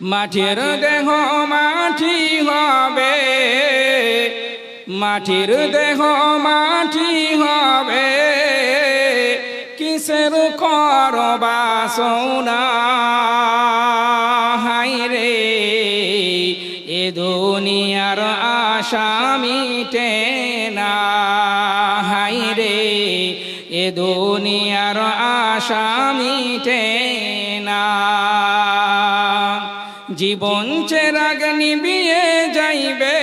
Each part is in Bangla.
মাটির দেহ মাটি হবে। মাটির দেহ মাটি হবে। কিসের কর বাসনা? হাই রে, এ দুনিয়ার আশা মিটে না। হাই রে, এ দুনিয়ার আশা মিটে না। জীবন চেরাগ নিবিয়ে যাইবে,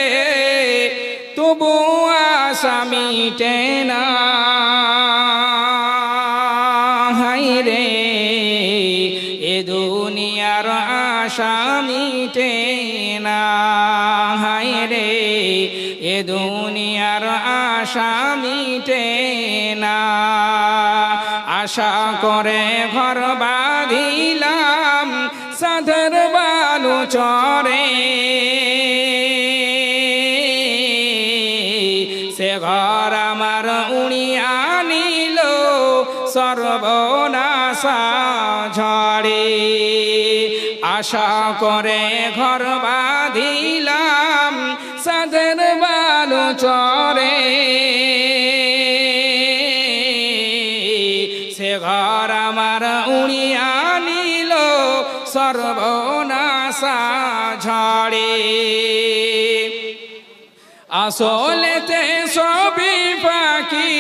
তবু আশা মিটে না। হাই রে, এ দুনিয়ার আশা মিটে না। হাই রে, এ দুনিয়ার আশা মিটে না। আশা করে ঘর বাঁধিলাম সাধের বালু চরে সে ঘর আমার উড়িয়া নিল সর্বনাশা ঝড়ে। আশা করে ঘর বাঁধিলাম, সাধের বালু চরে সে ঘর আমার উড়িয়া সর্বনাশা ঝড়ে। আসলেতে সবই পাখি,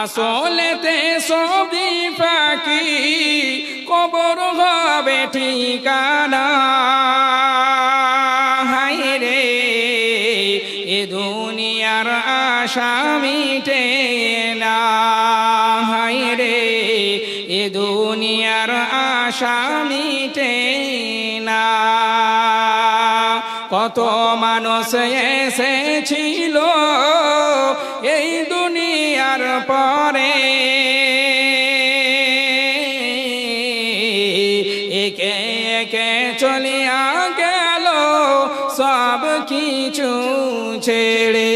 আসলেতে সবই পাখি, কবর হবে ঠিকানা। হাই রে এ দুনিয়ার আশা মিটে না। হাই রে এ দুনিয়ার আশা মিটে না। কত মানুষ এসেছিল এই দুনিয়ার পরে। একে একে চলিয়া গেল সব কিছু ছেড়ে।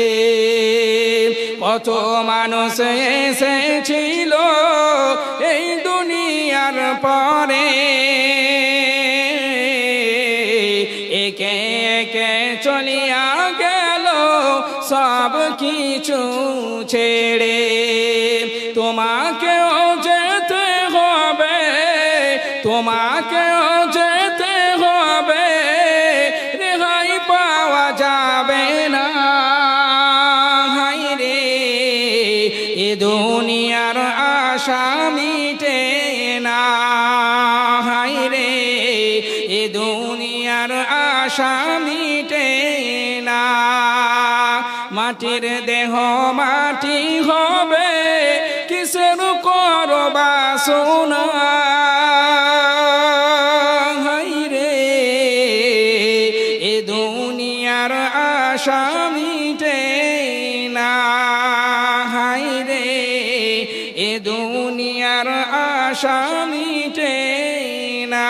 কত মানুষ এসেছিল পরে। একে একে চলিয়া গেল সব কিছু ছেড়ে। তোমাকেও যেতে হবে, তোমাকেও যেতে হবে। রেহাই পাওয়া যাবে না। হাই রে, এ দুনিয়ার দুনিয়ার আশা মিটে না। মাটির দেহ মাটি হবে, কিসের করবা মিটে না। হাই রে, এ আশা মিটে না।